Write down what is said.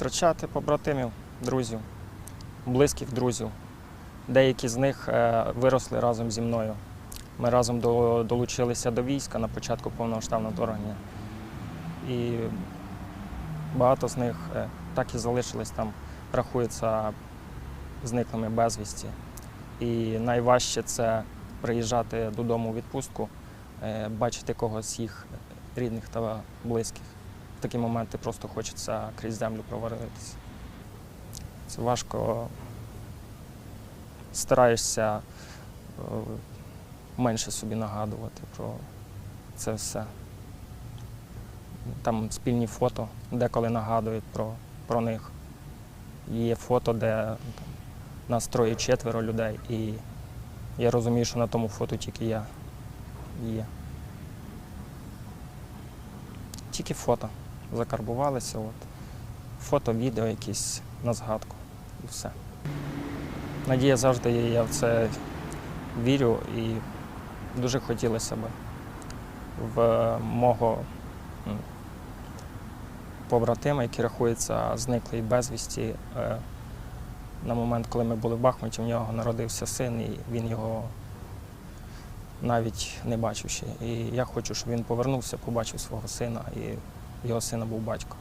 втрачати побратимів, друзів, близьких друзів. Деякі з них е, виросли разом зі мною. Ми разом долучилися до війська на початку повномасштабного вторгнення. І багато з них е, так і залишились там, рахуються зниклими безвісті. І найважче це приїжджати додому у відпустку, е, бачити когось їх рідних та близьких. Такі моменти просто хочеться крізь землю провалитися. Це важко. Стараєшся е, менше собі нагадувати про це все. Там спільні фото, деколи нагадують про, про них. Є фото, де нас троє четверо людей, і я розумію, що на тому фото тільки я є. Тільки фото закарбувалися. От. Фото, відео якісь на згадку і все. Надія завжди є, я в це вірю і дуже хотілося б в мого побратима, який рахується зниклий безвісті. е, На момент, коли ми були в Бахмуті, в нього народився син, і він його навіть не бачив ще. І я хочу, щоб він повернувся, побачив свого сина, і його сина був батько.